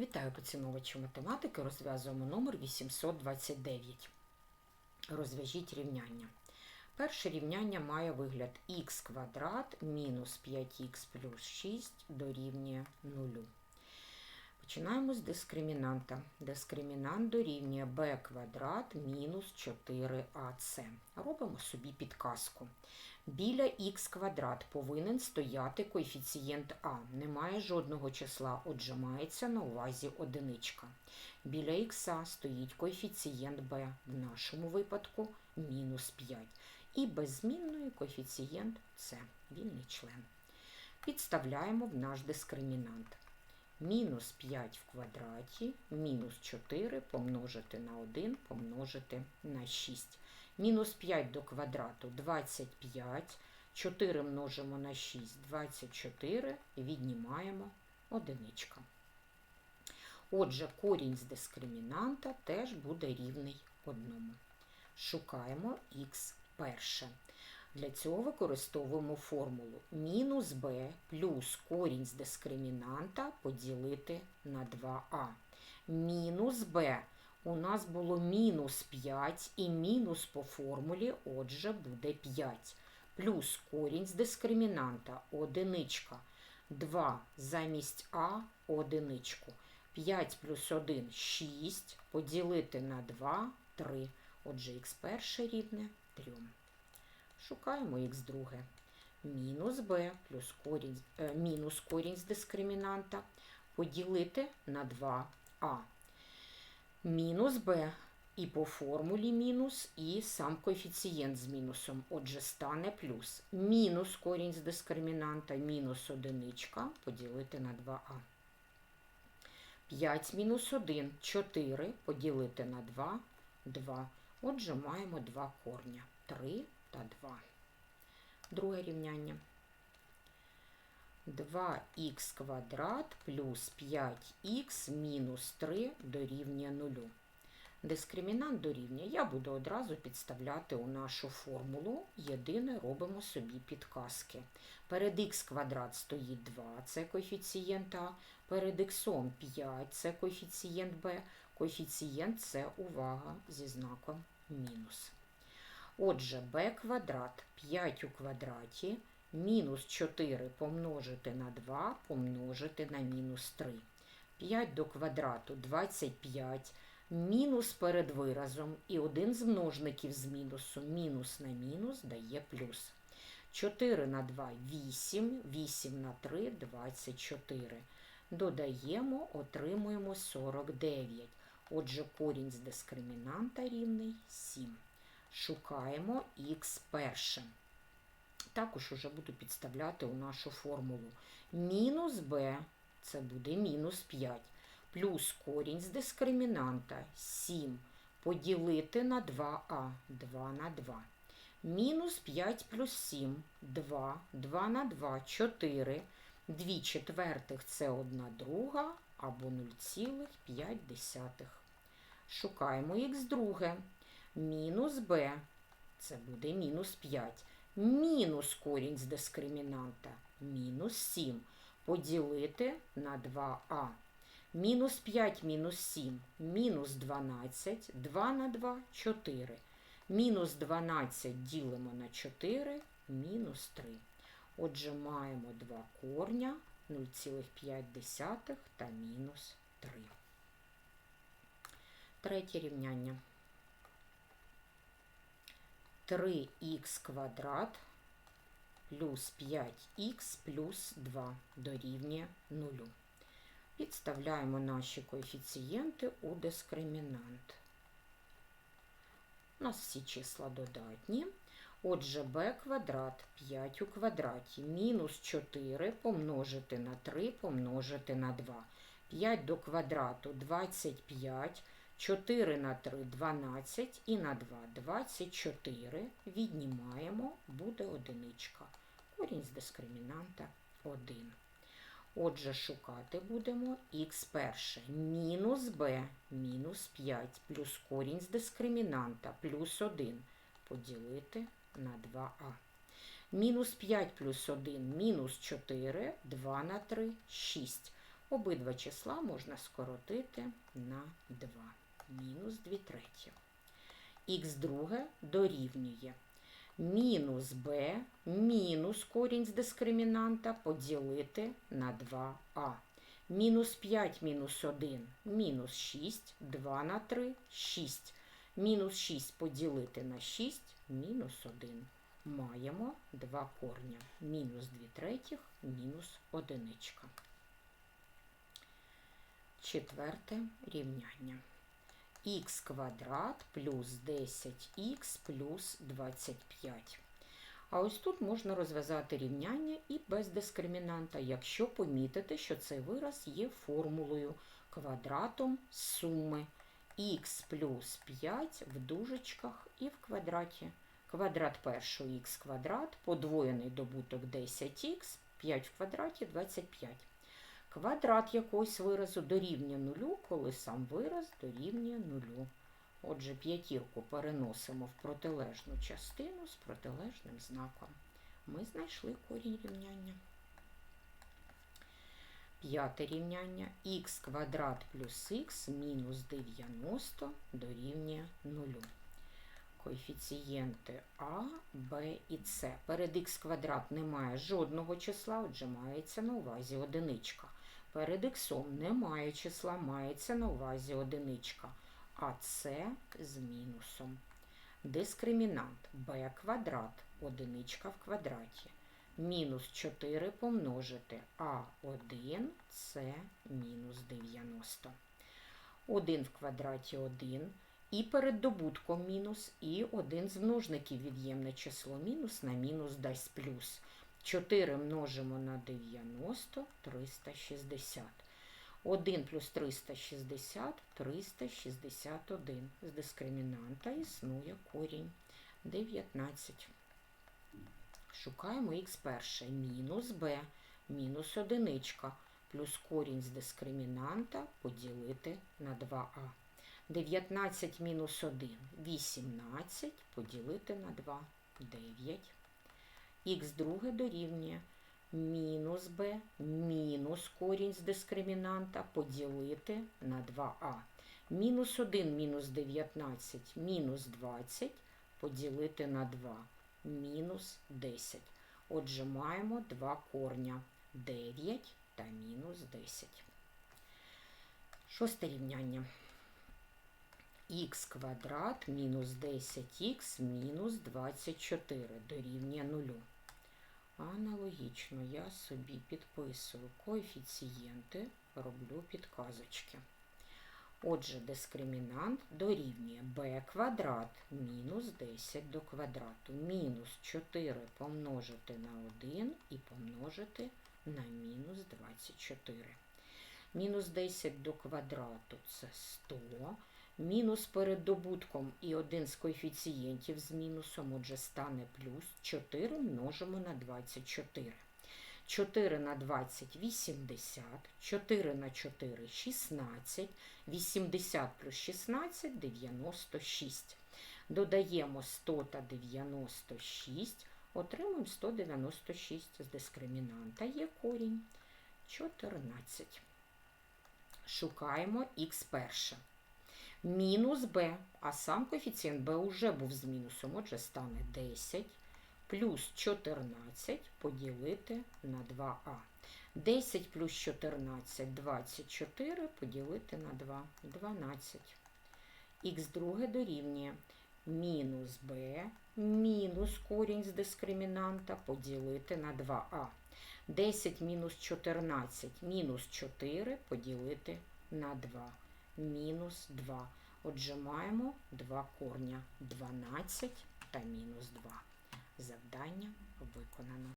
Вітаю поціновувачі математики. Розв'язуємо номер 829. Розв'яжіть рівняння. Перше рівняння має вигляд х квадрат мінус 5х плюс 6 дорівнює 0. Починаємо з дискримінанта. Дискримінант дорівнює b квадрат мінус 4ac. Робимо собі підказку. Біля х квадрат повинен стояти коефіцієнт а. Немає жодного числа, отже мається на увазі одиничка. Біля х стоїть коефіцієнт b, в нашому випадку мінус 5. І беззмінний коефіцієнт С, вільний член. Підставляємо в наш дискримінант. Мінус 5 в квадраті, мінус 4 помножити на 1 помножити на 6. Мінус 5 до квадрату 25, 4 множимо на 6, 24, віднімаємо одиничка. Отже, корінь з дискримінанта теж буде рівний одному. Шукаємо х перше. Для цього використовуємо формулу мінус b плюс корінь з дискримінанта поділити на 2а. Мінус b у нас було мінус 5 і мінус по формулі, отже, буде 5. Плюс корінь з дискримінанта одиничка. 2 замість а одиничку. 5 плюс 1 6. Поділити на 2 3. Отже, х перше рівне 3. Шукаємо х друге. Мінус b плюс корінь, е, мінус корінь з дискримінанта поділити на 2а. Мінус b і по формулі мінус, і сам коефіцієнт з мінусом. Отже, стане плюс. Мінус корінь з дискримінанта, мінус одиничка поділити на 2а. 5 мінус 1 4 поділити на 2 2. Отже, маємо два корня 3 та 2. Друге рівняння. 2х квадрат плюс 5х мінус 3 дорівнює 0. Дискримінант дорівнює я буду одразу підставляти у нашу формулу. Єдине робимо собі підказки. Перед х квадрат стоїть 2, це коефіцієнт А, перед х 5 це коефіцієнт Б, коефіцієнт С, увага, зі знаком мінус. Отже, b квадрат 5 у квадраті мінус 4 помножити на 2 помножити на мінус 3. 5 до квадрату 25, мінус перед виразом і один з множників з мінусу мінус на мінус дає плюс. 4 на 2 8, 8 на 3 24. Додаємо, отримуємо 49. Отже, корінь з дискримінанта рівний 7. Шукаємо х перше. Також уже буду підставляти у нашу формулу. Мінус b це буде мінус 5. Плюс корінь з дискримінанта 7. Поділити на 2а. 2 на 2. Мінус 5 плюс 7 2. 2 на 2 4. 2 четвертих це 1 друга або 0,5. Шукаємо х друге мінус b, це буде мінус 5. Мінус корінь з дискримінанта мінус 7. Поділити на 2а. Мінус 5 мінус 7 мінус 12. 2 на 2 4. Мінус 12 ділимо на 4, мінус 3. Отже, маємо два корня 0,5 та мінус 3. Третє рівняння. 3х квадрат плюс 5х плюс 2 дорівнює 0. Підставляємо наші коефіцієнти у дискримінант. У нас всі числа додатні. Отже, b квадрат 5 у квадраті мінус 4 помножити на 3 помножити на 2. 5 до квадрату 25. 4 на 3 12 і на 2 24. Віднімаємо, буде одиничка. Корінь з дискримінанта 1. Отже, шукати будемо х перше. Мінус b мінус 5 плюс корінь з дискримінанта плюс 1 поділити на 2а. Мінус 5 плюс 1 мінус 4, 2 на 3 6. Обидва числа можна скоротити на 2. Мінус 2 треті. Х друге дорівнює мінус b мінус корінь з дискримінанта поділити на 2а. Мінус 5 мінус 1 мінус 6, 2 на 3 6. Мінус 6 поділити на 6 мінус 1. Маємо два корня. Мінус 2 третіх, мінус одиничка. Четверте рівняння. Х квадрат плюс 10х плюс 25. А ось тут можна розв'язати рівняння і без дискримінанта, якщо помітити, що цей вираз є формулою квадратом суми х плюс 5 в дужечках і в квадраті. Квадрат першого х квадрат, подвоєний добуток 10х, 5 в квадраті 25. Квадрат якогось виразу дорівнює нулю, коли сам вираз дорівнює нулю. Отже, п'ятірку переносимо в протилежну частину з протилежним знаком. Ми знайшли корінь рівняння. П'яте рівняння х квадрат плюс х мінус 90 дорівнює 0. Коефіцієнти А, Б і С. Перед х квадрат немає жодного числа, отже, мається на увазі одиничка. Перед х немає числа, мається на увазі одиничка. А С з мінусом. Дискримінант b квадрат, одиничка в квадраті. Мінус 4 помножити А1, С мінус 90. 1 в квадраті 1. І перед добутком мінус, і один з множників від'ємне число мінус на мінус дасть плюс. 4 множимо на 90, 360. 1 плюс 360, 361. З дискримінанта існує корінь 19. Шукаємо х перше. Мінус b, мінус одиничка, плюс корінь з дискримінанта поділити на 2а. 19 мінус 1 18 поділити на 2 9. Х друге дорівнює мінус b мінус корінь з дискримінанта поділити на 2а. Мінус 1 мінус 19 мінус 20 поділити на 2 мінус 10. Отже, маємо два корня 9 та мінус 10. Шосте рівняння х квадрат мінус 10х мінус 24 дорівнює 0. Аналогічно я собі підписую коефіцієнти, роблю підказочки. Отже, дискримінант дорівнює b квадрат мінус 10 до квадрату. Мінус 4 помножити на 1 і помножити на мінус 24. Мінус 10 до квадрату це 100. Мінус перед добутком і один з коефіцієнтів з мінусом, отже, стане плюс 4 множимо на 24. 4 на 20 – 80, 4 на 4 – 16, 80 плюс 16 – 96. Додаємо 100 та 96, отримуємо 196 з дискримінанта. Є корінь 14. Шукаємо х перше мінус b, а сам коефіцієнт b вже був з мінусом, отже, стане 10 плюс 14 поділити на 2а. 10 плюс 14 24 поділити на 2 12. Х друге дорівнює мінус b мінус корінь з дискримінанта поділити на 2а. 10 мінус 14 мінус 4 поділити на 2 мінус 2. Отже, маємо два корня 12 та мінус 2. Завдання виконано.